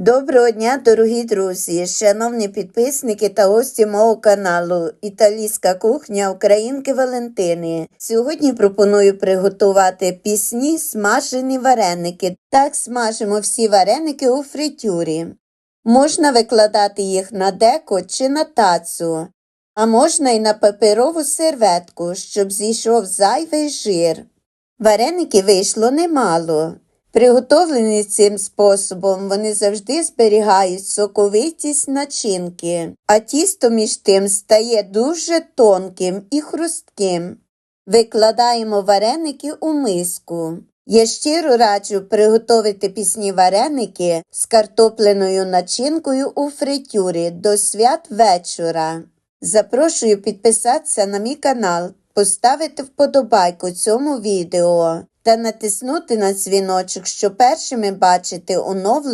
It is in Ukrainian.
Доброго дня, дорогі друзі, шановні підписники та гості мого каналу Італійська кухня Українки Валентини. Сьогодні пропоную приготувати пісні смажені вареники. Так смажимо всі вареники у фритюрі. Можна викладати їх на деко чи на тацу, а можна й на паперову серветку, щоб зійшов зайвий жир. Вареники вийшло немало. Приготовлені цим способом, вони завжди зберігають соковитість начинки, а тісто між тим стає дуже тонким і хрустким. Викладаємо вареники у миску. Я щиро раджу приготувати пісні вареники з картопленою начинкою у фритюрі до свят вечора. Запрошую підписатися на мій канал, поставити вподобайку цьому відео та натиснути на дзвіночок, щоб першими бачити оновлення